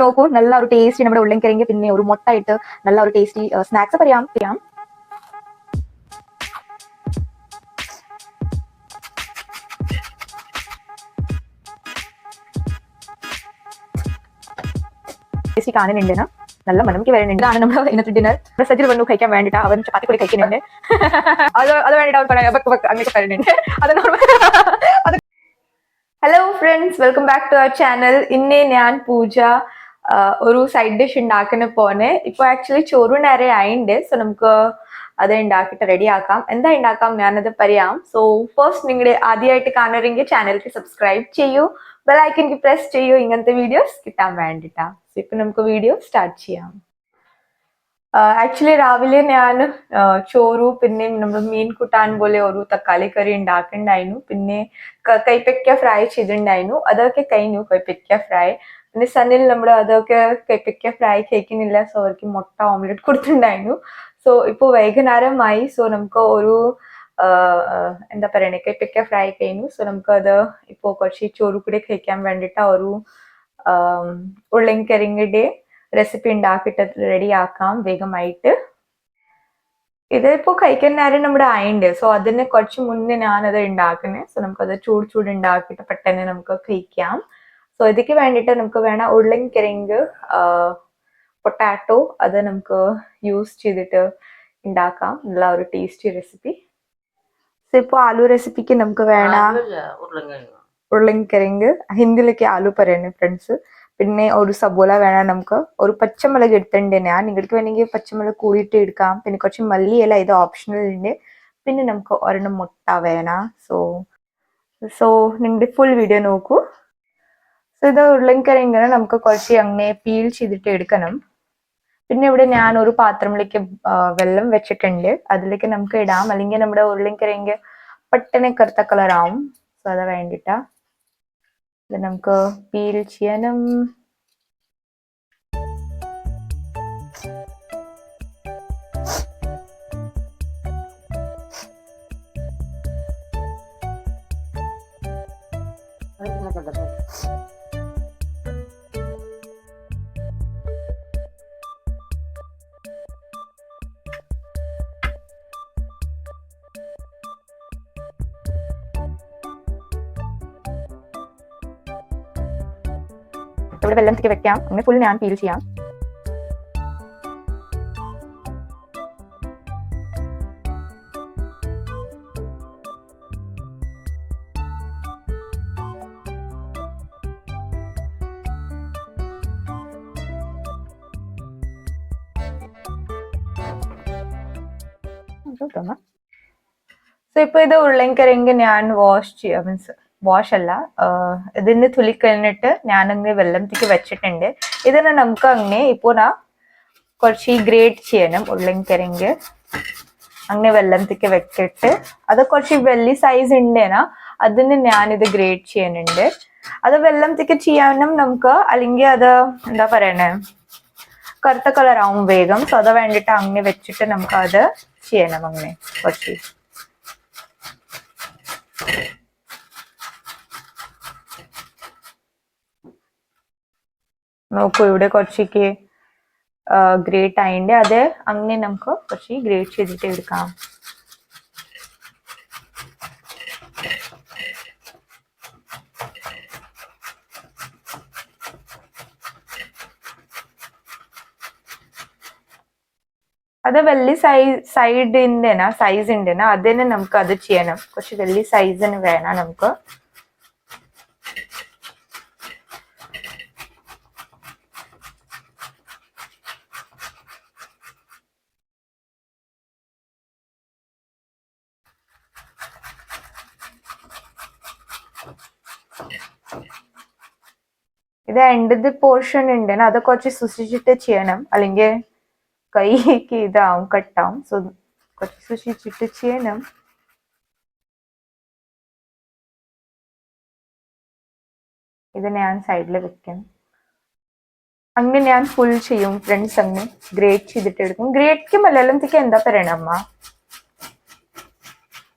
നോക്കൂ നല്ല ഒരു ടേസ്റ്റി നമ്മുടെ ഉള്ളിൽ പിന്നെ ഒരു മുട്ട ഇട്ട് നല്ല ഒരു ടേസ്റ്റി സ്നാക്സ് പറയാം. ചെയ്യാം. ടേസ്റ്റി കാണുന്നുണ്ട് നല്ല മണമിക്ക് വരുന്നുണ്ട്. ആണ് നമ്മൾ ഇന്നത്തെ ഡിന്നർ സജിൽ വന്നു കഴിക്കാൻ വേണ്ടിട്ട്. അവൻ ചപ്പാത്തി കൂടി കഴിക്കുന്നുണ്ട്. അത് അത് വേണ്ടിട്ട് അവൻ പറയാം അങ്ങനെയൊക്കെ പറയുന്നുണ്ട്. അത് അത് hello friends welcome back to our channel ഇന്നേ ഞാൻ പൂജ. ഒരു സൈഡ് ഡിഷ് ഉണ്ടാക്കുന്ന പോലെ. ഇപ്പൊ ആക്ച്വലി ചോറ് നേരെ ആയിണ്ട്. സോ നമുക്ക് അത് ഉണ്ടാക്കിയിട്ട് റെഡി ആക്കാം. എന്താ ഉണ്ടാക്കാം? ഞാനത് പറയാം. സോ ഫസ്റ്റ് നിങ്ങളുടെ ആദ്യമായിട്ട് കാണുമെങ്കിൽ ചാനലിക്ക് സബ്സ്ക്രൈബ് ചെയ്യൂ. ബെലൈക്കൻക്ക് പ്രസ് ചെയ്യൂ. ഇങ്ങനത്തെ വീഡിയോസ് കിട്ടാൻ വേണ്ടിട്ടാ. സോ ഇപ്പൊ നമുക്ക് വീഡിയോ സ്റ്റാർട്ട് ചെയ്യാം. ആക്ച്വലി രാവിലെ ഞാൻ ചോറു പിന്നെ നമ്മൾ മീൻ കൂട്ടാൻ പോലെ ഒരു തക്കാളി കറി ഉണ്ടാക്കുന്നുണ്ടായിരുന്നു പിന്നെ കൈപ്പയ്ക്ക ഫ്രൈ ചെയ്തിട്ടുണ്ടായിരുന്നു അതൊക്കെ കഴിഞ്ഞു. കൈപ്പയ്ക്ക ഫ്രൈ പിന്നെ സണ്ണിൽ നമ്മൾ അതൊക്കെ കെപ്പിക്ക ഫ്രൈ കഴിക്കുന്നില്ല സോ അവർക്ക് മുട്ട ഓംലെറ്റ് കൊടുത്തിട്ടുണ്ടായിരുന്നു. സോ ഇപ്പോൾ വൈകുന്നേരമായി. സോ നമുക്ക് ഒരു എന്താ പറയണേ? കെപ്പിക്ക ഫ്രൈ കഴിഞ്ഞു. സോ നമുക്ക് അത് ഇപ്പോൾ കുറച്ച് ചോറ് കൂടി കഴിക്കാൻ വേണ്ടിയിട്ട് ഒരു ഉള്ളിൻകരിങ്ങിന്റെ റെസിപ്പി ഉണ്ടാക്കിയിട്ട് റെഡി ആക്കാം. വേഗമായിട്ട്. ഇതിപ്പോൾ കഴിക്കാൻ നേരം നമ്മുടെ ആയിണ്ട്. സോ അതിന് കുറച്ച് മുന്നേ ഞാനത് ഉണ്ടാക്കുന്നത് സോ നമുക്കത് ചൂട് ചൂട് ഉണ്ടാക്കിയിട്ട് പെട്ടെന്ന് നമുക്ക് കഴിക്കാം. സോ ഇതിക്ക് വേണ്ടിയിട്ട് നമുക്ക് വേണം ഉരുളൻകിഴങ്ങ് പൊട്ടാറ്റോ അത് നമുക്ക് യൂസ് ചെയ്തിട്ട് ഉണ്ടാക്കാം. നല്ല ഒരു ടേസ്റ്റി റെസിപ്പി സോ ഇപ്പോൾ ആലു റെസിപ്പിക്ക് നമുക്ക് വേണം ഉള്ളിൻ ഉരുളൻകിഴങ്ങ്. ഉരുളൻകിഴങ്ങ്. ഹിന്ദിയിലേക്ക് ആലു പറയുന്നത് ഫ്രണ്ട്സ് പിന്നെ ഒരു സബോല വേണം നമുക്ക്. ഒരു പച്ചമുളക് എടുത്തിട്ടുണ്ട്. ഞാൻ നിങ്ങൾക്ക് വേണമെങ്കിൽ പച്ചമുളക് കൂടിയിട്ട് എടുക്കാം. പിന്നെ കുറച്ച് മല്ലിയില ഇത് ഓപ്ഷണൽ ഉണ്ട് പിന്നെ നമുക്ക് ഒരെണ്ണം മുട്ട വേണം. സോ സോ നിങ്ങളുടെ ഫുൾ വീഡിയോ നോക്കൂ. ഇത് ഇങ്ങനെ നമുക്ക് കുറച്ച് അങ്ങനെ പീൽ ചെയ്തിട്ട് എടുക്കണം. പിന്നെ ഇവിടെ ഞാൻ ഒരു പാത്രത്തിലേക്ക് വെള്ളം വെച്ചിട്ടുണ്ട്. അതിലേക്ക് നമുക്ക് ഇടാം. അല്ലെങ്കിൽ നമ്മുടെ ഉരുളൻകിഴങ്ങ് പെട്ടെന്ന് കറുത്ത കളറാവും സോ അത് വേണ്ടിട്ടാ. ഇത് നമുക്ക് പീൽ ചെയ്യണം ഇവിടെ വെള്ളത്തിലേക്ക് വെക്കാം. അങ്ങനെ ഫുൾ ഞാൻ പീൽ ചെയ്യാം. ഇപ്പൊ ഇത് ഉള്ളെങ്കിൽ ഞാൻ വാഷ് ചെയ്യാം മീൻസ് വാഷ് അല്ല ഇതിന് തുലി കഴിഞ്ഞിട്ട് ഞാൻ അങ്ങനെ വെള്ളത്തിലേക്ക് വെച്ചിട്ടുണ്ട്. ഇതിനെ നമുക്ക് അങ്ങനെ ഇപ്പോ നാ കുറച്ച് ഗ്രേറ്റ് ചെയ്യണം ഉരുളൻകിഴങ്ങ്. അങ്ങനെ വെള്ളത്തിക്ക് വെച്ചിട്ട് അത് കുറച്ച് വലിയ സൈസ് ഉണ്ടേനാ അതിന് ഞാനിത് ഗ്രേറ്റ് ചെയ്യുന്നുണ്ട് അത് വെള്ളത്തിക്ക് ചെയ്യാനും നമുക്ക് അല്ലെങ്കിൽ അത് എന്താ പറയണേ? കറുത്ത കളർ ആവും വേഗം. സോ അത് വേണ്ടിട്ട് അങ്ങനെ വെച്ചിട്ട് നമുക്ക് അത് ചെയ്യണം അങ്ങനെ കുറച്ച്. നോക്കൂ ഇവിടെ കുറച്ചേക്ക് ഗ്രേറ്റ് ആയിണ്ട് അത് അങ്ങനെ നമുക്ക് കുറച്ച് ഗ്രേറ്റ് ചെയ്തിട്ട് എടുക്കാം. അത് വലിയ സൈസ് സൈഡിന്റെ സൈസ് ഉണ്ട് അതിന് നമുക്ക് അത് ചെയ്യണം. കുറച്ച് വലിയ സൈസിന് വേണം നമുക്ക്. ഇത് എന്റെത് പോർഷൻ ഉണ്ട്. അത് കുറച്ച് സൂക്ഷിച്ചിട്ട് ചെയ്യണം. അല്ലെങ്കിൽ കൈക്ക് ഇതാവും കട്ടാവും. സോ കുറച്ച് സൂക്ഷിച്ചിട്ട് ചെയ്യണം. ഇത് ഞാൻ സൈഡിൽ വെക്കും. അങ്ങനെ ഞാൻ ഫുൾ ചെയ്യും ഫ്രണ്ട്സ് അങ്ങ്. ഗ്രേറ്റ് ചെയ്തിട്ട് എടുക്കും. ഗ്രേറ്റ്ക്ക് മലയാളത്തേക്ക് എന്താ പറയണ അമ്മ?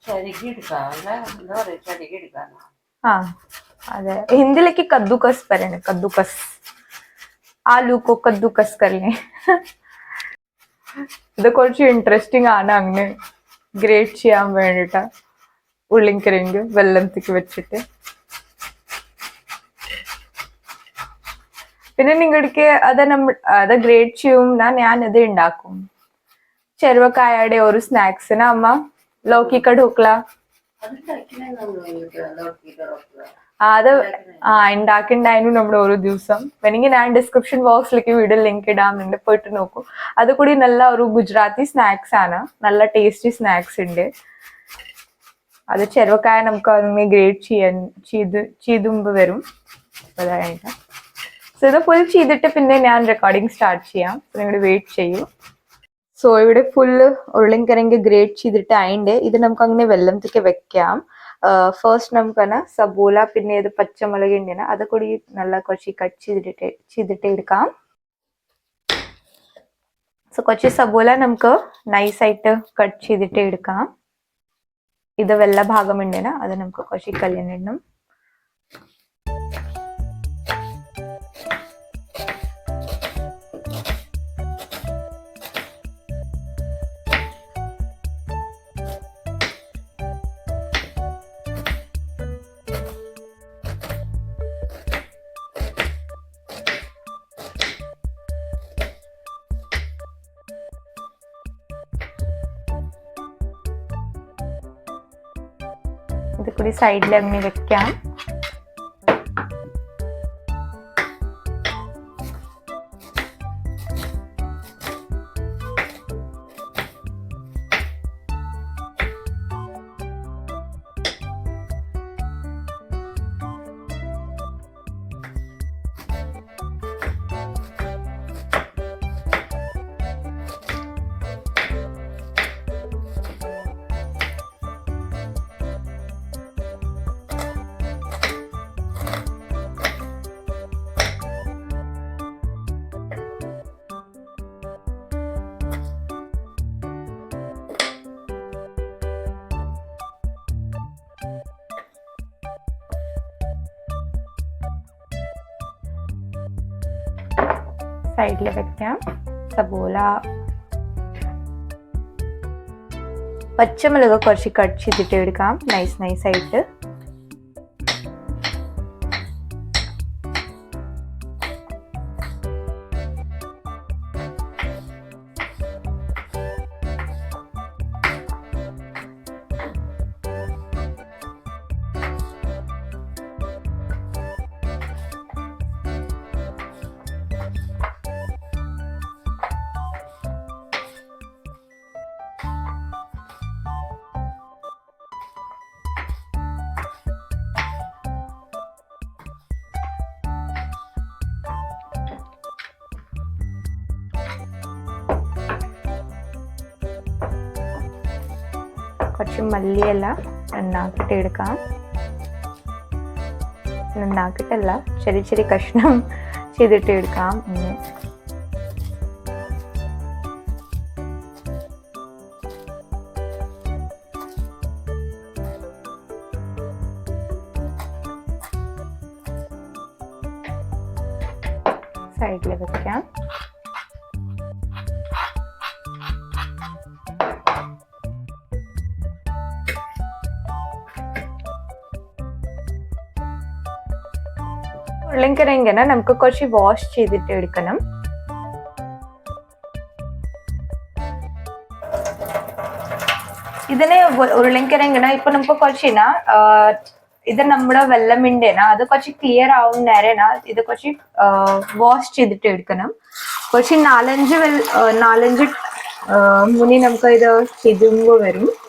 ചരുകി എടുക്കാം അല്ല എന്താ പറയാ ചരുകി എടുക്കാനോ ആ അതെ ഹിന്ദിയിലേക്ക് കദ്ദുക്കസ് പറയണേ കദ്ദുക്കസ് आलू को कद्दूकस कर लें ഇത് കുറച്ച് ഇൻട്രസ്റ്റിംഗ് ആണ് അങ്ങനെ ഗ്രേറ്റ് ചെയ്യാൻ വേണ്ടിട്ട് ഉള്ളിൻകിഴങ്ങ് വെള്ളത്തേക്ക് വെച്ചിട്ട് പിന്നെ നിങ്ങൾക്ക് അത് നമ്മ അത് ഗ്രേറ്റ് ചെയ്യും ഞാൻ ഇത് ഉണ്ടാക്കും ചെറുവക്കായയുടെ ഒരു സ്നാക്സിന് അമ്മ ലൗകിക്ക ढोकला അത് കഴിക്കണമെന്നു എനിക്ക് നോക്കിയിട്ട് ഉറപ്പില്ല. ആ, അത് ആ ഉണ്ടാക്കിണ്ടായിരുന്നു നമ്മുടെ ഓരോ ദിവസം. വേണമെങ്കിൽ ഞാൻ ഡിസ്ക്രിപ്ഷൻ ബോക്സിലേക്ക് വീഡിയോ ലിങ്ക് ഇടാമെന്നുണ്ട് പോയിട്ട് നോക്കൂ. അത് കൂടി നല്ല ഒരു ഗുജറാത്തി സ്നാക്സ് ആണ്. നല്ല ടേസ്റ്റി സ്നാക്സ് ഉണ്ട്. അത് ചെറുവക്കായ നമുക്ക് അതിനെ ഗ്രേറ്റ് ചെയ്യാൻ ചെയ്ത് ചെയ്തുമ്പ് വരും. അതായിട്ട് സോ ഇത് ഫുൾ ചെയ്തിട്ട് പിന്നെ ഞാൻ റെക്കോർഡിംഗ് സ്റ്റാർട്ട് ചെയ്യാം. നിങ്ങൾ വെയിറ്റ് ചെയ്യൂ. സോ ഇവിടെ ഫുള്ള് ഉരുളൻകിഴങ്ങ് ഗ്രേറ്റ് ചെയ്തിട്ട് അതിന്റെ ഇത് നമുക്ക് അങ്ങനെ വെള്ളത്തേക്ക് വെക്കാം. ഫസ്റ്റ് നമുക്കന്നെ സബോല പിന്നെ ഏത് പച്ചമുളക് ഉണ്ടെന്ന് അത് കൂടി നല്ല കുറച്ച് കട്ട് ചെയ്തിട്ട് ചെയ്തിട്ട് എടുക്കാം. സോ കുറച്ച് സബോല നമുക്ക് നൈസായിട്ട് കട്ട് ചെയ്തിട്ട് എടുക്കാം. ഇത് വെള്ള ഭാഗം ഉണ്ടെന്ന് അത് നമുക്ക് കുറച്ച് കല്യാണം ഇത് കൂടി സൈഡിൽ അങ്ങനെ വെക്കാം. സൈഡിൽ വെക്കാം. സബോല പച്ചമുളക് കുറച്ച് കട്ട് ചെയ്തിട്ട് എടുക്കാം. നൈസ് നൈസ് കുറച്ച് മല്ലിയില നന്നാക്കിയിട്ട് എടുക്കാം. നന്നാക്കിയിട്ടല്ല ചെറിയ ചെറിയ കഷ്ണം ചെയ്തിട്ട് എടുക്കാം. ഉരുളൻകിഴങ്ങിന് നമുക്ക് കുറച്ച് വാഷ് ചെയ്തിട്ട് എടുക്കണം. ഇതിനെ ഉ- ഉരുളൻകിഴങ്ങിന് ഇപ്പൊ നമുക്ക് കുറച്ചിന ഇത് നമ്മുടെ വെള്ളമിണ്ടേന അത് കുറച്ച് ക്ലിയർ ആവും നേരേന ഇത് കുറച്ച് വാഷ് ചെയ്തിട്ട് എടുക്കണം. കുറച്ച് നാലഞ്ച് നാലഞ്ച് മുനി നമുക്ക് ഇത് ചെയ്തുമ്പോ വരും.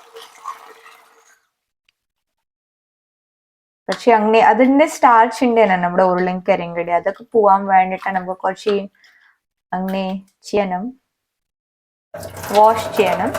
പക്ഷെ അങ്ങനെ അതിന്റെ സ്റ്റാർച്ച് ഉണ്ടേന നമ്മുടെ ഉരുളൻകിഴങ്ങടി അതൊക്കെ പോവാൻ വേണ്ടിട്ട് നമുക്ക് കുറച്ച് അങ്ങനെ ചെയ്യണം. വാഷ് ചെയ്യണം.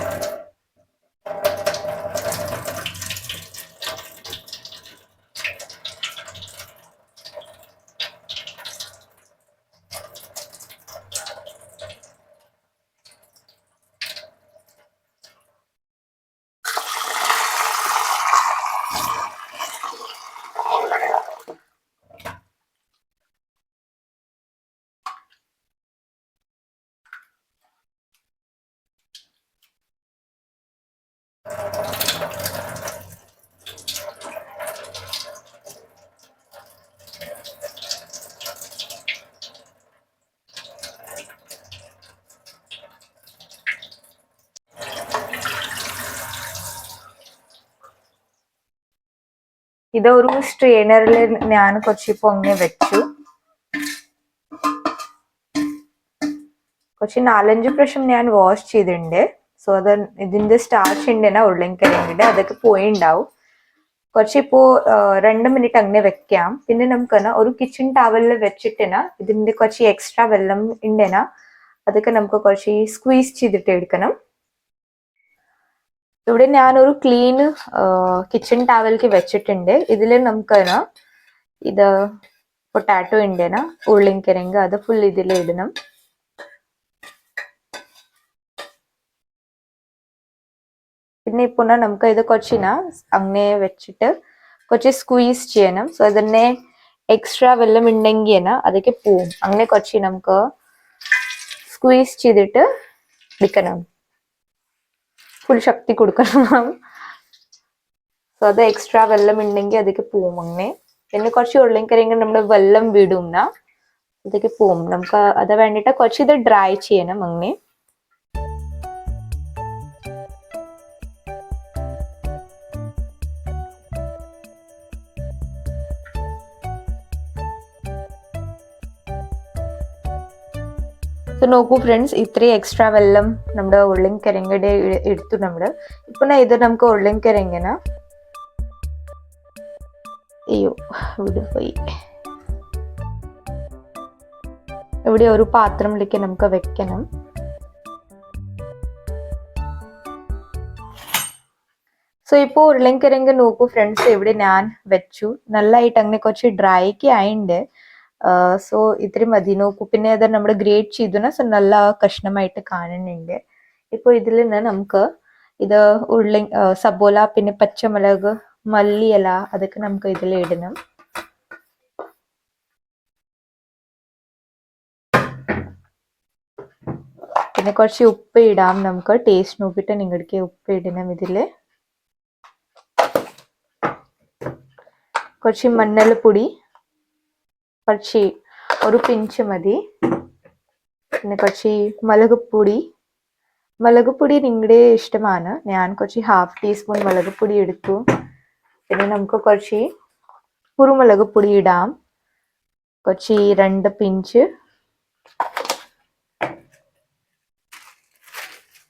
ഇതൊരു സ്ട്രെയിനറിൽ ഞാൻ കുറച്ച് പൊങ്ങി വെച്ചു. കുറച്ച് നാലഞ്ച് പ്രാവശ്യം ഞാൻ വാഷ് ചെയ്തിട്ടുണ്ട്. സോ അത് ഇതിന്റെ സ്റ്റാർച്ച് ഉണ്ടെന്നാ ഉരുളൻകിഴങ്ങിന്റെ അതൊക്കെ പോയിണ്ടാവും. കുറച്ച് ഇപ്പോ ആ, രണ്ട് മിനിറ്റ് അങ്ങനെ വെക്കാം. പിന്നെ നമുക്ക് ഒരു കിച്ചൺ ടവലിൽ വെച്ചിട്ടാ ഇതിന്റെ കുറച്ച് എക്സ്ട്രാ വെള്ളം ഉണ്ടെന്നാ അതൊക്കെ നമുക്ക് കുറച്ച് സ്ക്വീസ് ചെയ്തിട്ട് എടുക്കണം. ഇവിടെ ഞാനൊരു ക്ലീൻ കിച്ചൺ ടവൽക്ക് വെച്ചിട്ടുണ്ട്. ഇതിൽ നമുക്ക് ഇത് പൊട്ടാറ്റോ ഉണ്ടേന ഉരുളിൻകിഴങ്ങ് അത് ഫുൾ ഇതിൽ ഇടണം. പിന്നെ ഇപ്പൊ നമുക്ക് ഇത് കുറച്ചിന അങ്ങനെ വെച്ചിട്ട് കുറച്ച് സ്ക്വീസ് ചെയ്യണം. സോ അതിനെ എക്സ്ട്രാ വെള്ളം ഉണ്ടെങ്കിൽ അതൊക്കെ പോവും. അങ്ങനെ കുറച്ച് നമുക്ക് സ്ക്വീസ് ചെയ്തിട്ട് എടുക്കണം ഫുൾ ശക്തി കൊടുക്കണം. സോ അത് എക്സ്ട്രാ വെള്ളം ഉണ്ടെങ്കിൽ അതൊക്കെ പോവും അങ്ങനെ. പിന്നെ കുറച്ച് ഉരുളൻകിഴങ്ങ് നമ്മുടെ വെള്ളം വിടും അതൊക്കെ പോവും. നമുക്ക് അത് വേണ്ടിയിട്ട് കുറച്ച് ഇത് ഡ്രൈ ചെയ്യണം അങ്ങനെ. സോ നോക്കൂ ഫ്രണ്ട്സ് ഇത്രയും എക്സ്ട്രാ വെള്ളം നമ്മുടെ ഉരുളൻകിഴങ്ങിടെ എടുത്തു നമ്മൾ ഇപ്പൊ ഇത് നമുക്ക് ഉരുളൻകിഴങ്ങിന അയ്യോ ഇവിടെ പോയി. ഇവിടെ ഒരു പാത്രത്തിലേക്ക് നമുക്ക് വെക്കണം. സോ ഇപ്പോൾ ഉരുളൻകിഴങ്ങ് നോക്കൂ ഫ്രണ്ട്സ് ഇവിടെ ഞാൻ വെച്ചു. നല്ലതായിട്ട് അങ്ങനെ കുറച്ച് ഡ്രൈക്ക് ആയിണ്ട്. സോ ഇത്രയും മതി. നോക്കൂ പിന്നെ അത് നമ്മൾ ഗ്രേറ്റ് ചെയ്തു സോ നല്ല കഷ്ണമായിട്ട് കാണുന്നുണ്ട്. ഇപ്പോൾ ഇതിൽ നിന്ന് നമുക്ക് ഇത് ഉള്ളി സബോല പിന്നെ പച്ചമുളക് മല്ലിയില അതൊക്കെ നമുക്ക് ഇതിൽ ഇടണം. പിന്നെ കുറച്ച് ഉപ്പ് ഇടാം നമുക്ക്. ടേസ്റ്റ് നോക്കിയിട്ട് നിങ്ങൾക്ക് ഉപ്പ് ഇടണം ഇതിൽ. കുറച്ച് മഞ്ഞൾപ്പൊടി കുറച്ച് ഒരു പിഞ്ച് മതി. പിന്നെ കുറച്ച് മുളകുപൊടി മുളകുപൊടി മുളക് നിങ്ങളുടെ ഇഷ്ടമാണ്. ഞാൻ കുറച്ച് ഹാഫ് ടീസ്പൂൺ മുളകുപൊടി എടുത്തു. പിന്നെ നമുക്ക് കുറച്ച് കുരുമുളക് പൊടി ഇടാം. കുറച്ച് രണ്ട് പിഞ്ച്.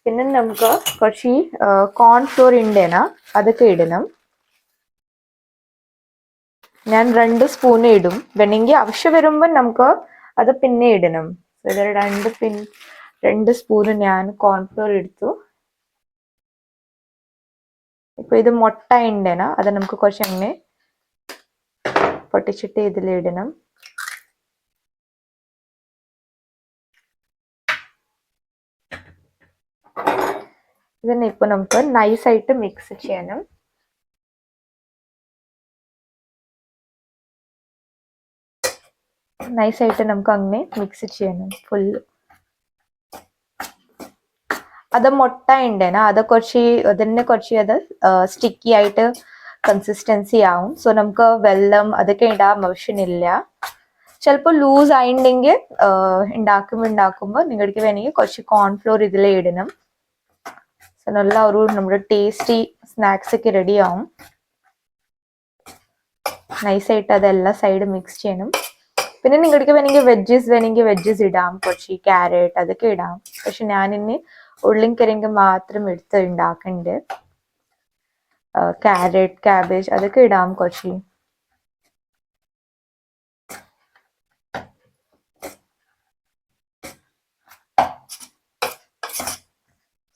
പിന്നെ നമുക്ക് കുറച്ച് കോൺഫ്ലോർ ഉണ്ടേന അതൊക്കെ ഇടണം. ഞാൻ രണ്ട് സ്പൂൺ ഇടും. വേണമെങ്കിൽ ആവശ്യം വരുമ്പോൾ നമുക്ക് അത് പിന്നെ ഇടണം. ഇത് രണ്ട് പിൻ രണ്ട് സ്പൂൺ ഞാൻ കോൺഫ്ലോർ എടുത്തു. ഇപ്പൊ ഇത് മുട്ട ഉണ്ടേന അത് നമുക്ക് കുറച്ച് അങ്ങനെ പൊട്ടിച്ചിട്ട് ഇതിലിടണം ഇതിനെ ഇപ്പൊ നമുക്ക് നൈസായിട്ട് മിക്സ് ചെയ്യണം. നൈസായിട്ട് നമുക്ക് അങ്ങനെ മിക്സ് ചെയ്യണം. ഫുള്ള് അത് മുട്ട ഉണ്ടേന അത് കുറച്ച് അതിനെ കുറച്ച് അത് സ്റ്റിക്കി ആയിട്ട് കൺസിസ്റ്റൻസി ആവും. സോ നമുക്ക് വെള്ളം അതൊക്കെ ഇടാൻ ആവശ്യമില്ല ചിലപ്പോൾ ലൂസ് ആയിട്ടുണ്ടെങ്കിൽ ഉണ്ടാക്കുമ്പോൾ ഉണ്ടാക്കുമ്പോൾ നിങ്ങൾക്ക് വേണമെങ്കിൽ കുറച്ച് കോൺഫ്ലോർ ഇതിൽ ഇടണം. സോ നല്ല ഒരു നമ്മുടെ ടേസ്റ്റി സ്നാക്സ് ഒക്കെ റെഡി ആവും. നൈസായിട്ട് അതെല്ലാം സൈഡ് മിക്സ് ചെയ്യണം. പിന്നെ നിങ്ങൾക്ക് വേണമെങ്കിൽ വെജ്ജസ് വേണമെങ്കിൽ വെജ്ജസ് ഇടാം. കുറച്ച് ക്യാരറ്റ് അതൊക്കെ ഇടാം. പക്ഷെ ഞാൻ ഇനി ഉള്ളിൻ കരിങ്ക മാത്രം എടുത്ത് ഉണ്ടാക്കുന്നുണ്ട് ക്യാരറ്റ് ക്യാബേജ് അതൊക്കെ ഇടാം കുറച്ച്.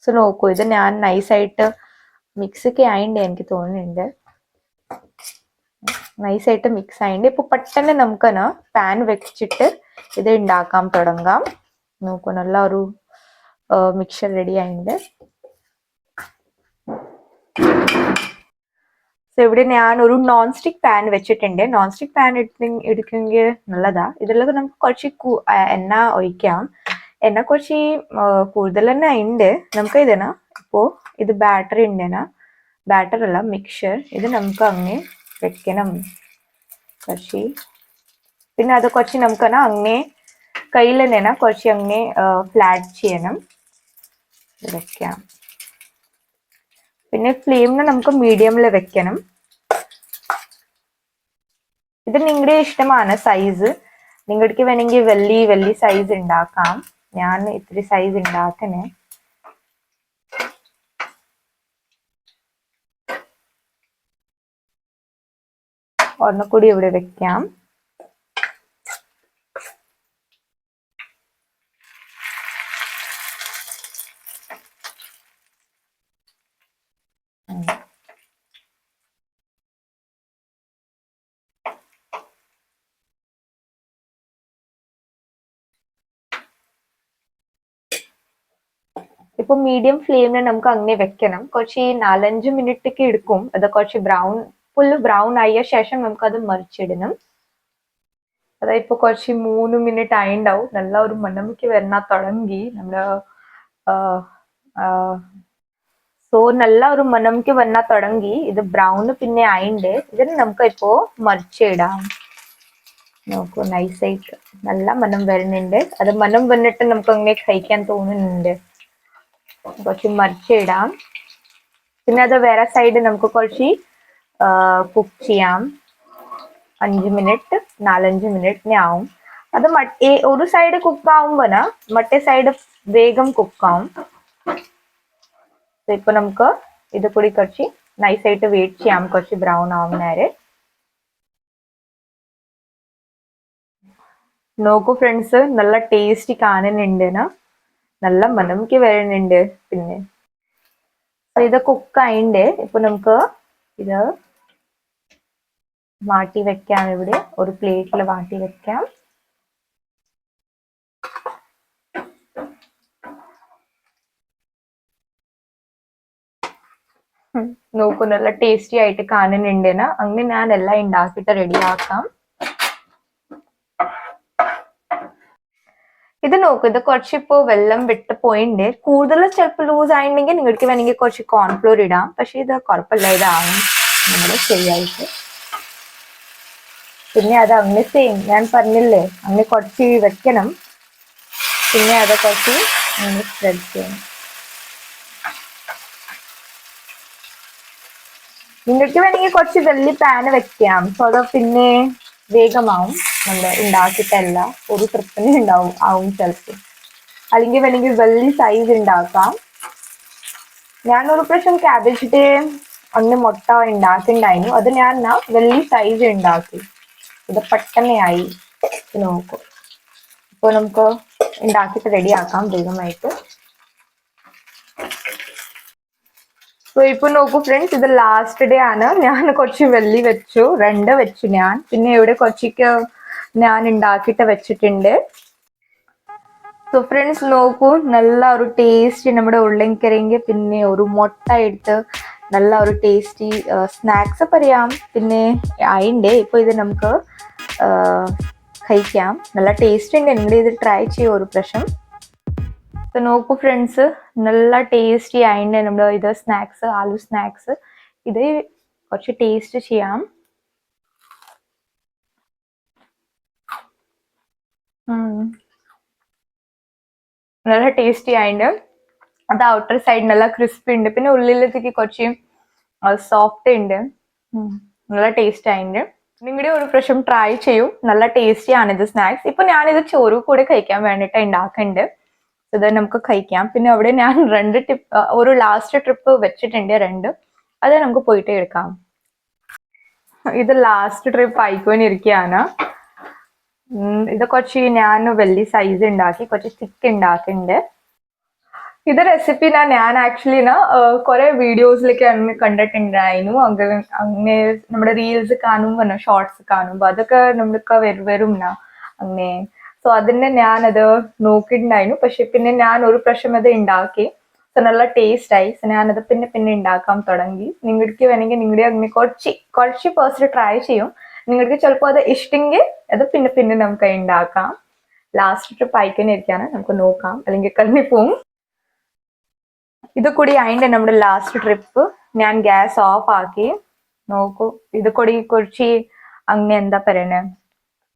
സോ നോക്കൂ ഇത് ഞാൻ നൈസായിട്ട് മിക്സ് ഒക്കെ ആയിണ്ട് എനിക്ക് തോന്നുന്നുണ്ട്. നൈസായിട്ട് മിക്സ് ആയിട്ട് ഇപ്പൊ പെട്ടെന്ന് നമുക്ക് പാൻ വെച്ചിട്ട് ഇത് ഉണ്ടാക്കാൻ തുടങ്ങാം. നോക്കൂ നല്ല ഒരു മിക്സർ റെഡി ആയിട്ടുണ്ട് സോ ഇവിടെ ഞാൻ ഒരു നോൺ സ്റ്റിക് പാൻ വെച്ചിട്ടുണ്ട്. നോൺ സ്റ്റിക് പാൻ എടുക്കുമെങ്കിൽ നല്ലതാ. ഇതിലൊക്കെ നമുക്ക് കുറച്ച് എണ്ണ ഒഴിക്കാം. എണ്ണ കുറച്ച് കൂടുതൽ തന്നെ ഉണ്ട് നമുക്ക് ഇതിനാ ഇപ്പോ ഇത് ബാറ്ററി ഉണ്ടെന്നാ ബാറ്ററി അല്ല മിക്സർ ഇത് നമുക്ക് അങ്ങ് വെക്കണം. കുറച്ച് പിന്നെ അത് കുറച്ച് നമുക്ക് അങ്ങനെ കയ്യിൽ തന്നെ കുറച്ച് അങ്ങനെ ഫ്ലാറ്റ് ചെയ്യണം. വെക്കാം. പിന്നെ ഫ്ലെയിമിന് നമുക്ക് മീഡിയമിൽ വെക്കണം. ഇത് നിങ്ങളുടെ ഇഷ്ടമാണ് സൈസ് നിങ്ങൾക്ക് വേണമെങ്കിൽ വലിയ വലിയ സൈസ് ഉണ്ടാക്കാം. ഞാൻ ഇത്തിരി സൈസ് ഉണ്ടാക്കണേ. ഒരെണ്ണം കൂടി ഇവിടെ വെക്കാം. ഇപ്പൊ മീഡിയം ഫ്ലെയിമിൽ നമുക്ക് അങ്ങനെ വെക്കണം കുറച്ച് നാലഞ്ച് മിനിറ്റ് എടുക്കും അത് കുറച്ച് ബ്രൗൺ ഫുള്ള് ബ്രൗൺ ആയ ശേഷം നമുക്ക് അത് മറിച്ചിടണം. അതായത് ഇപ്പൊ കുറച്ച് മൂന്ന് മിനിറ്റ് ആയിണ്ടാവും. നല്ല ഒരു മണ്ണമുക്കി വരണ തുടങ്ങി. നമ്മുടെ സോ നല്ല ഒരു മണ്ണമുക്കി വരണ തുടങ്ങി. ഇത് ബ്രൗണ് പിന്നെ ആയിണ്ട്. ഇതിന് നമുക്ക് ഇപ്പോ മറിച്ചിടാം. നോക്കൂ നൈസായിട്ട് നല്ല മണം വരുന്നുണ്ട്. അത് മണം വന്നിട്ട് നമുക്ക് അങ്ങനെ കഴിക്കാൻ തോന്നുന്നുണ്ട്. കുറച്ച് മറിച്ചിടാം. പിന്നെ അത് വേറെ സൈഡ് നമുക്ക് കുറച്ച് കുക്ക് ചെയ്യാം. അഞ്ച് മിനിറ്റ് നാലഞ്ച് മിനിറ്റിനെ ആവും. അത് മ- ഏ- ഒരു സൈഡ് കുക്ക് ആവുമ്പോന മറ്റേ സൈഡ് വേഗം കുക്ക് ആവും. ഇപ്പൊ നമുക്ക് ഇത് കൂടി കുറച്ച് നൈസായിട്ട് വെയിറ്റ് ചെയ്യാം. കുറച്ച് ബ്രൗൺ ആവുന്നേരെ. നോക്കൂ ഫ്രണ്ട്സ് നല്ല ടേസ്റ്റ് കാണുന്നുണ്ട്? നല്ല മണമിക്ക് വരുന്നുണ്ട്. പിന്നെ ഇത് കുക്ക് ആയിണ്ട്. ഇപ്പൊ നമുക്ക് ഇത് മാറ്റി വെക്കാം ഇവിടെ. ഒരു പ്ലേറ്റിൽ വാട്ടി വെക്കാം. നോക്കൂ നല്ല ടേസ്റ്റി ആയിട്ട് കാണുന്നുണ്ട് അങ്ങനെ ഞാൻ എല്ലാം ഉണ്ടാക്കിയിട്ട് റെഡിയാക്കാം ഇത് നോക്കൂ ഇത് കുറച്ച് ഇപ്പോ വെള്ളം വിട്ട് പോയിണ്ട്. കൂടുതൽ ചിലപ്പോൾ ലൂസ് ആയിട്ടുണ്ടെങ്കിൽ നിങ്ങൾക്ക് വേണമെങ്കിൽ കുറച്ച് കോൺഫ്ലോർ ഇടാം. പക്ഷെ ഇത് കുഴപ്പമില്ല ഇതാവും. നമ്മുടെ ശരിയായിട്ട് പിന്നെ അത് അങ്ങനെ ഞാൻ പറഞ്ഞില്ലേ അങ്ങനെ കുറച്ച് വെക്കണം. പിന്നെ അത് കുറച്ച് അങ്ങനെ സ്പ്രെഡ് ചെയ്യണം. നിങ്ങൾക്ക് വേണമെങ്കിൽ കുറച്ച് വെള്ളി പാൻ വെക്കാം. സോ അത് പിന്നെ വേഗമാവും. നമ്മൾ ഉണ്ടാക്കിയിട്ടല്ല ഒരു ട്രിപ്പിന് ഉണ്ടാവും ആവും ചിലപ്പോൾ. അല്ലെങ്കിൽ വേണമെങ്കിൽ വെള്ളി സൈസ് ഉണ്ടാക്കാം. ഞാനൊരു പ്രാവശ്യം ക്യാബേജിന്റെ ഒന്ന് മുട്ട ഉണ്ടാക്കിണ്ടായിരുന്നു അത് ഞാൻ വെള്ളി സൈസ് ഉണ്ടാക്കി. ഇത് പെട്ടെന്നായി ആയി നോക്കൂ. നമുക്ക് ഉണ്ടാക്കിയിട്ട് റെഡിയാക്കാം വേഗമായിട്ട് സോ ഇപ്പൊ നോക്കൂ ഫ്രണ്ട്സ് ഇത് ലാസ്റ്റ് ഡേ ആണ്. ഞാൻ കുറച്ച് വെള്ളി വെച്ചു രണ്ട് വെച്ചു ഞാൻ. പിന്നെ ഇവിടെ കുറച്ചൊക്കെ ഞാൻ ഉണ്ടാക്കിയിട്ട് വെച്ചിട്ടുണ്ട്. സോ ഫ്രണ്ട്സ് നോക്കൂ നല്ല ഒരു ടേസ്റ്റ് നമ്മുടെ ഉള്ളിൽ ഉള്ളിക്കരങ്ങി പിന്നെ ഒരു മുട്ട എടുത്ത് നല്ല ഒരു ടേസ്റ്റി സ്നാക്സ് പറയാം പിന്നെ അതിന്റെ ഇപ്പോൾ ഇത് നമുക്ക് കഴിക്കാം. നല്ല ടേസ്റ്റ് ഉണ്ട് നിങ്ങൾ ഇത് ട്രൈ ചെയ്യും ഒരു പ്രാവശ്യം. ഇപ്പൊ നോക്കൂ ഫ്രണ്ട്സ് നല്ല ടേസ്റ്റി ആയിട്ട് നമ്മുടെ ഇത് സ്നാക്സ് ആലു സ്നാക്സ് ഇത് കുറച്ച് ടേസ്റ്റ് ചെയ്യാം. നല്ല ടേസ്റ്റി ആയിട്ട് അത് ഔട്ടർ സൈഡ് നല്ല ക്രിസ്പി ഉണ്ട് പിന്നെ ഉള്ളിലത്തേക്ക് കുറച്ച് സോഫ്റ്റ് ഉണ്ട്. നല്ല ടേസ്റ്റ് ആയിട്ട് നിങ്ങളുടെ ഒരു പ്രാവശ്യം ട്രൈ ചെയ്യൂ. നല്ല ടേസ്റ്റി ആണ് ഇത് സ്നാക്സ് ഇപ്പൊ ഞാനിത് ചോറ് കൂടെ കഴിക്കാൻ വേണ്ടിയിട്ട് ഉണ്ടാക്കുന്നുണ്ട് ഇത് നമുക്ക് കഴിക്കാം. പിന്നെ അവിടെ ഞാൻ രണ്ട് ടിപ്പ് ഒരു ലാസ്റ്റ് ട്രിപ്പ് വെച്ചിട്ടുണ്ട് രണ്ട്. അത് നമുക്ക് പോയിട്ട് എടുക്കാം. ഇത് ലാസ്റ്റ് ട്രിപ്പ് ആയിക്കോണ്ടിരിക്കുകയാണ് ഇത് കുറച്ച് ഞാൻ വലിയ സൈസ് ഉണ്ടാക്കി കുറച്ച് തിക്ക് ഉണ്ടാക്കുന്നുണ്ട് ഇത് റെസിപ്പി ഞാൻ ഞാൻ ആക്ച്വലി കുറെ വീഡിയോസിലൊക്കെ അന്ന് കണ്ടിട്ടുണ്ടായിരുന്നു. അങ്ങനെ അങ്ങനെ നമ്മുടെ റീൽസ് കാണുമ്പോൾ ഷോർട്സ് കാണുമ്പോൾ അതൊക്കെ നമ്മൾക്ക് വരും വരും ന അങ്ങനെ സോ അതിന്റെ ഞാനത് നോക്കിയിട്ടുണ്ടായിരുന്നു പക്ഷെ പിന്നെ ഞാൻ ഒരു പ്രാവശ്യം അത് ഉണ്ടാക്കി സോ നല്ല ടേസ്റ്റ് ആയി. സോ ഞാനത് പിന്നെ പിന്നെ ഉണ്ടാക്കാൻ തുടങ്ങി. നിങ്ങൾക്ക് വേണമെങ്കിൽ നിങ്ങളുടെ അങ്ങനെ കുറച്ച് കുറച്ച് പേഴ്സൺ ട്രൈ ചെയ്യും. നിങ്ങൾക്ക് ചിലപ്പോൾ അത് ഇഷ്ടമെങ്കിൽ അത് പിന്നെ പിന്നെ നമുക്ക് ഉണ്ടാക്കാം ലാസ്റ്റ് ട്രിപ്പ് അയക്കാനിരിക്കാണ് നമുക്ക് നോക്കാം. അല്ലെങ്കിൽ കഴിഞ്ഞു പോവും. ഇത് കൂടി അതിന്റെ നമ്മുടെ ലാസ്റ്റ് ട്രിപ്പ് ഞാൻ ഗ്യാസ് ഓഫ് ആക്കി. നോക്കൂ ഇത് കൂടി കുറച്ച് അങ്ങനെ എന്താ പറയണേ?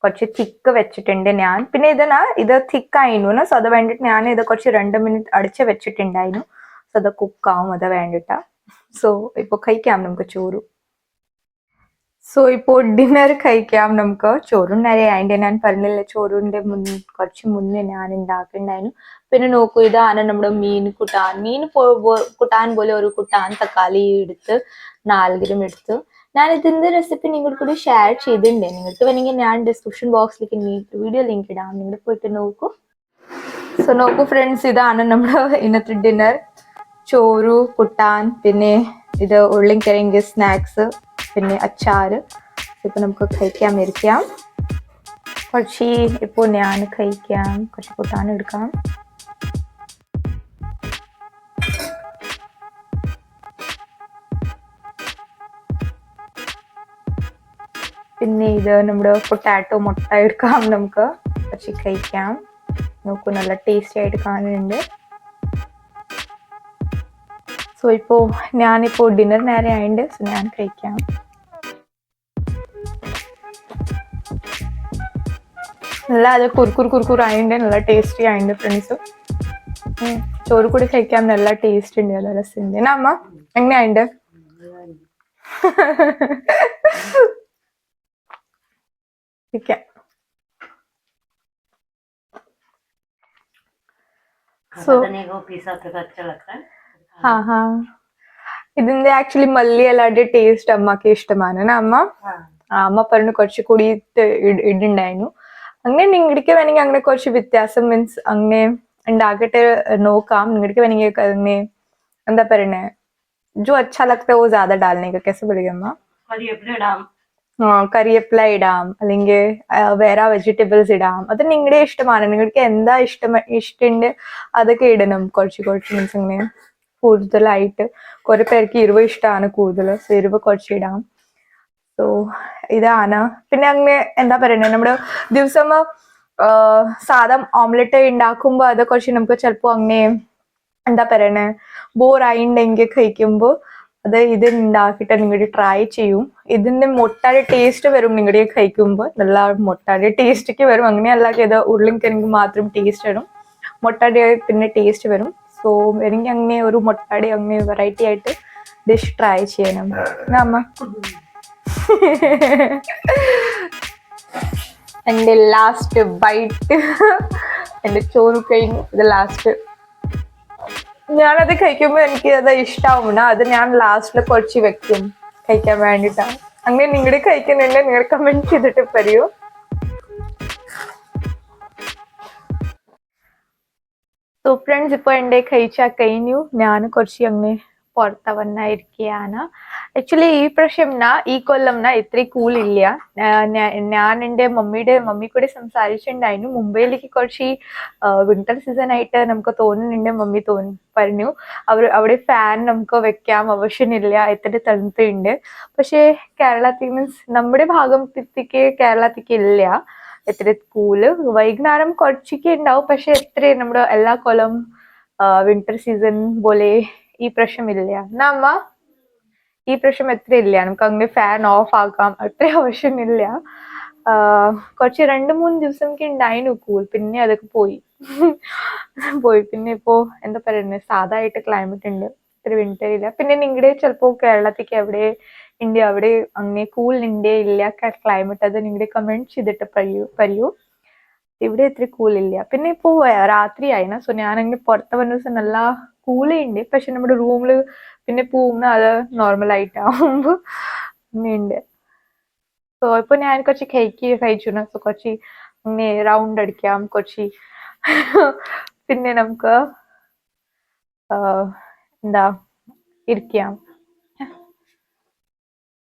കുറച്ച് തിക്ക് വെച്ചിട്ടുണ്ട് ഞാൻ. പിന്നെ ഇത് തിക്ക് ആയിരുന്നു സോ അത് വേണ്ടിട്ട് ഞാൻ ഇത് കുറച്ച് രണ്ട് മിനിറ്റ് അടിച്ച് വെച്ചിട്ടുണ്ടായിരുന്നു. സോ അത് കുക്കാവും അത് വേണ്ടിട്ടാ. സോ ഇപ്പൊ കഴിക്കാം നമുക്ക് ചോറ്. സോ ഇപ്പോൾ ഡിന്നർ കഴിക്കാം നമുക്ക്. ചോറും നേരെ അതിന്റെ ഞാൻ പറഞ്ഞില്ല ചോറിന്റെ മുൻ കുറച്ച് മുന്നേ ഞാൻ ഉണ്ടാക്കുന്നുണ്ടായിരുന്നു പിന്നെ നോക്കൂ ഇതാണ് നമ്മുടെ മീൻ കുട്ടാൻ. മീൻ കുട്ടാൻ പോലെ ഒരു കുട്ടാൻ തക്കാളി എടുത്ത് നാൽഗിരും എടുത്ത്. ഞാൻ ഇതിന്റെ റെസിപ്പി നിങ്ങളുടെ കൂടി ഷെയർ ചെയ്തിട്ടുണ്ട്. നിങ്ങൾക്ക് വേണമെങ്കിൽ ഞാൻ ഡിസ്ക്രിപ്ഷൻ ബോക്സിലേക്ക് വീഡിയോ ലിങ്ക് ഇടാം. നിങ്ങൾ പോയിട്ട് നോക്കൂ. സോ നോക്കൂ ഫ്രണ്ട്സ് ഇതാണ് നമ്മുടെ ഇന്നത്തെ ഡിന്നർ ചോറ് കുട്ടാൻ പിന്നെ ഇത് ഉള്ളിക്കരിങ്ക് സ്നാക്സ് പിന്നെ അച്ചാർ. ഇപ്പോൾ നമുക്ക് കഴിക്കാൻ ഇരിക്കാം കുറച്ച് ഇപ്പോൾ ഞാൻ കഴിക്കാം. കുറച്ച് കുട്ടാൻ എടുക്കാം. പിന്നെ ഇത് നമ്മുടെ പൊട്ടാറ്റോ മുട്ട എടുക്കാം നമുക്ക്. കുറച്ച് കഴിക്കാം. നോക്കൂ നല്ല ടേസ്റ്റി ആയിട്ട് കാണുന്നുണ്ട്. സോ ഇപ്പോൾ ഞാനിപ്പോൾ ഡിന്നർ നേരെ ആയിട്ടുണ്ട് സോ ഞാൻ കഴിക്കാം. നല്ല അത് കുർക്കുർ കുർക്കുർ ആയിണ്ട് നല്ല ടേസ്റ്റി ആയിണ്ട് ഫ്രണ്ട്സ് ചോറ് കൂടി കഴിക്കാൻ നല്ല ടേസ്റ്റ് ഉണ്ട് അതുപോലെ സിന്ധ്യന അമ്മ എങ്ങനെയായിണ്ട് ഹാ ഹാ ഇതിന്റെ ആക്ച്വലി മല്ലി അല്ലാണ്ട് ടേസ്റ്റ് അമ്മയ്ക്ക് ഇഷ്ടമാണ്. അമ്മ? അമ്മ പറഞ്ഞു കുറച്ചുകൂടി ഇടുണ്ടായിരുന്നു അങ്ങനെ നിങ്ങൾക്ക് വേണമെങ്കിൽ അങ്ങനെ കുറച്ച് വ്യത്യാസം മീൻസ് അങ്ങനെ ഉണ്ടാക്കട്ടെ നോക്കാം. നിങ്ങൾക്ക് വേണമെങ്കിൽ അങ്ങനെ എന്താ പറയണേ? ജോ അച്ഛാ ലഗ്ത ഓ ജാദ ഡാലിനെ കെസ് പിടിക്കുമ്പോ? കറിവേപ്പില ഇടാം. അല്ലെങ്കിൽ വേറെ വെജിറ്റബിൾസ് ഇടാം. അത് നിങ്ങളുടെ ഇഷ്ടമാണ്. നിങ്ങൾക്ക് എന്താ ഇഷ്ടം ഇഷ്ടമുണ്ട് അതൊക്കെ ഇടണം. കുറച്ച് കുറച്ച് മീൻസ് അങ്ങനെ കൂടുതലായിട്ട്. കുറെ പേർക്ക് ഇരുവ ഇഷ്ടമാണ് കൂടുതൽ സോ എരിവ് കുറച്ച് ഇടാം. സോ ഇതാണ്. പിന്നെ അങ്ങനെ എന്താ പറയുന്നത് നമ്മുടെ ദിവസം സാധാ ഓംലെറ്റ് ഉണ്ടാക്കുമ്പോൾ അത് കുറച്ച് നമുക്ക് ചിലപ്പോൾ അങ്ങനെ എന്താ പറയണേ? ബോർ ആയിണ്ടെങ്കിൽ കഴിക്കുമ്പോൾ അത് ഇത് ഉണ്ടാക്കിയിട്ട് നിങ്ങളുടെ ട്രൈ ചെയ്യും. ഇതിന്റെ മുട്ടയുടെ ടേസ്റ്റ് വരും നിങ്ങളുടെ കഴിക്കുമ്പോൾ നല്ല മുട്ടയുടെ ടേസ്റ്റൊക്കെ വരും. അങ്ങനെയല്ല ഇത് ഉരുളിക്കരിക്ക് മാത്രം ടേസ്റ്റ് വരും. മുട്ടാടി പിന്നെ ടേസ്റ്റ് വരും. സോ എനിക്ക് അങ്ങനെ ഒരു മുട്ടാടി അങ്ങനെ വെറൈറ്റി ആയിട്ട് ഡിഷ് ട്രൈ ചെയ്യണം. അമ്മ? എന്റെ ലാസ്റ്റ് ബൈറ്റ് എന്റെ ചോറ് കഴിഞ്ഞു. ഇത് ലാസ്റ്റ് ഞാനത് കഴിക്കുമ്പോൾ എനിക്ക് അത് ഇഷ്ടാവും അത് ഞാൻ ലാസ്റ്റിൽ കുറച്ച് വെക്കും. കഴിക്കാൻ വേണ്ടിയിട്ടാണ് അങ്ങനെ നിങ്ങളുടെ കഴിക്കുന്നുണ്ട് നിങ്ങൾ കമന്റ് ചെയ്തിട്ട് പറയൂ. സോ ഫ്രണ്ട്സ് ഇപ്പോൾ എന്റെ കഴിച്ചാൽ കഴിഞ്ഞു. ഞാൻ കുറച്ച് അങ്ങനെ പുറത്ത് വന്നായിരിക്കുകയാണ് ആക്ച്വലി ഈ പ്രാവശ്യം നാ ഈ കൊല്ലം നാ ഇത്ര ഇല്ല. ഞാൻ എന്റെ മമ്മിയുടെ മമ്മി കൂടെ സംസാരിച്ചിട്ടുണ്ടായിരുന്നു. മുംബൈയിലേക്ക് കുറച്ച് വിന്റർ സീസൺ ആയിട്ട് നമുക്ക് തോന്നുന്നുണ്ട്. മമ്മി തോന്നി പറഞ്ഞു അവർ അവിടെ ഫാൻ നമുക്ക് വെക്കാം ആവശ്യമില്ല. എത്ര തണുത്തുണ്ട്. പക്ഷേ കേരളത്തിൽ മീൻസ് നമ്മുടെ ഭാഗത്തേക്ക് കേരളത്തേക്ക് ഇല്ല. എത്ര കൂൽ വൈകുന്നേരം കുറച്ചൊക്കെ ഉണ്ടാവും. പക്ഷെ എത്ര നമ്മുടെ എല്ലാ കൊല്ലം വിന്റർ സീസൺ പോലെ ഈ പ്രശ്നം ഇല്ല. നമ്മ ഈ പ്രശ്നം എത്ര ഇല്ല. നമുക്ക് അങ്ങനെ ഫാൻ ഓഫ് ആക്കാം. അത്ര ആവശ്യമില്ല. കുറച്ച് രണ്ട് മൂന്ന് ദിവസം ദിവസമൊക്കെ ഉണ്ടായിരുന്നു കൂൾ പിന്നെ അതൊക്കെ പോയി. പോയി. പിന്നെ ഇപ്പോ എന്താ പറയുന്നത് സാധായിട്ട് ക്ലൈമറ്റ് ഉണ്ട്. ഇത്ര വിന്റർ ഇല്ല. പിന്നെ നിങ്ങളുടെ ചിലപ്പോ കേരളത്തിലേക്ക് എവിടെ ഉണ്ട് അവിടെ അങ്ങനെ കൂൾ ഉണ്ട് ഇല്ല ക്ലൈമറ്റ് അത് നിങ്ങളുടെ കമന്റ് ചെയ്തിട്ട് പറയൂ പറയൂ. ഇവിടെ ഇത്ര കൂൾ ഇല്ല. പിന്നെ ഇപ്പോ രാത്രി ആയിന സോ ഞാൻ അങ്ങനെ പുറത്ത് വന്ന ദിവസം നല്ല കൂളേ ഉണ്ട് പക്ഷെ നമ്മുടെ റൂമിൽ പിന്നെ പോകുന്ന അത് നോർമൽ ആയിട്ടാവുമ്പോ അങ്ങനെയുണ്ട് സോ ഇപ്പൊ ഞാൻ കുറച്ച് കേക്ക് കഴിച്ചു സോ കുറച്ച് ഇങ്ങനെ റൗണ്ട് അടിക്കാം. കുറച്ച് പിന്നെ നമുക്ക് എന്താ ഇരിക്കാം.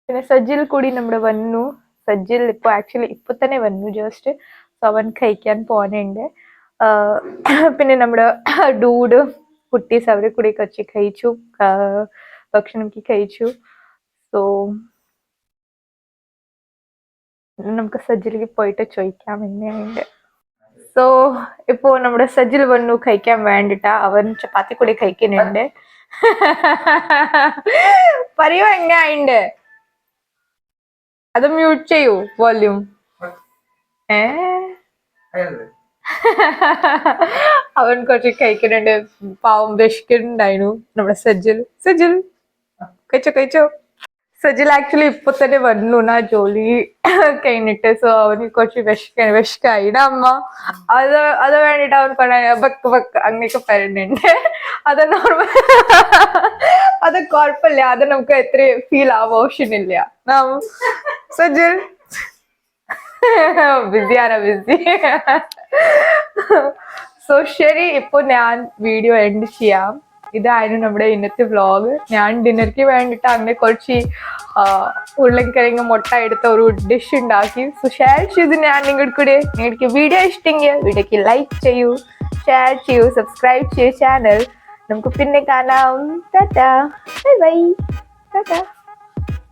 പിന്നെ സജ്ജിൽ കൂടി നമ്മുടെ വന്നു. സജ്ജിൽ ഇപ്പൊ ആക്ച്വലി ഇപ്പൊ തന്നെ വന്നു ജസ്റ്റ് സോ അവൻ കഴിക്കാൻ പോകാനുണ്ട് ആഹ് പിന്നെ നമ്മുടെ ഡൂഡ് കുട്ടീസ് അവരെ കൂടി കുറച്ച് കഴിച്ചു ഭക്ഷണം ഭക്ഷണമൊക്കെ കഴിച്ചു. സോ നമുക്ക് സജ്ജിലേക്ക് പോയിട്ട് ചോദിക്കാം എങ്ങനെയുണ്ട് സോ ഇപ്പോ നമ്മുടെ സജ്ജിൽ വന്നു കഴിക്കാൻ വേണ്ടിട്ടാ. അവൻ ചപ്പാത്തി കൂടി കഴിക്കുന്നുണ്ട്. പറയൂ എങ്ങനെയുണ്ട് അത് മ്യൂട്ട് ചെയ്യൂ വോല്യൂം ഏ? അവൻ കുറച്ച് കഴിക്കുന്നുണ്ട്. പാവം വിഷിക്കുന്നുണ്ടായിരുന്നു നമ്മുടെ സജിൽ. സജിൽ കഴിച്ചോ കഴിച്ചോ? സജിൽ ആക്ച്വലി ഇപ്പൊ തന്നെ വന്നു. ആ ജോലി കഴിഞ്ഞിട്ട്. സോ അവന് കുറച്ച് വിശക്ക വിഷക്കായിട അമ്മ? അത് അത് വേണ്ടിട്ട് അവൻ പറഞ്ഞ ബക്ക് ബക്ക് അങ്ങനെയൊക്കെ പറയുന്നുണ്ട്. അത് നോർമൽ അത് കുഴപ്പമില്ല. അത് നമുക്ക് എത്ര ഫീൽ ആവോഷൻ ഇല്ല. സജിൽ. ബിസിയാണ് ബിസി. സോ ശരി ഇപ്പൊ ഞാൻ വീഡിയോ എൻഡ് ചെയ്യാം. ഇതായിരുന്നു നമ്മുടെ ഇന്നത്തെ വ്ലോഗ് ഞാൻ ഡിന്നർക്ക് വേണ്ടിയിട്ട് അങ്ങനെ കുറച്ച് ഉരുളക്കിഴങ്ങ് മുട്ട എടുത്ത ഒരു ഡിഷ് ഉണ്ടാക്കി. സോ ഷെയർ ചെയ്ത് ഞാൻ നിങ്ങൾക്ക് കൂടെ. നിങ്ങൾക്ക് വീഡിയോ ഇഷ്ടമെങ്കിൽ വീഡിയോക്ക് ലൈക്ക് ചെയ്യൂ ഷെയർ ചെയ്യൂ സബ്സ്ക്രൈബ് ചെയ്യൂ ചാനൽ നമുക്ക് പിന്നെ കാണാം. Tata bye bye Tata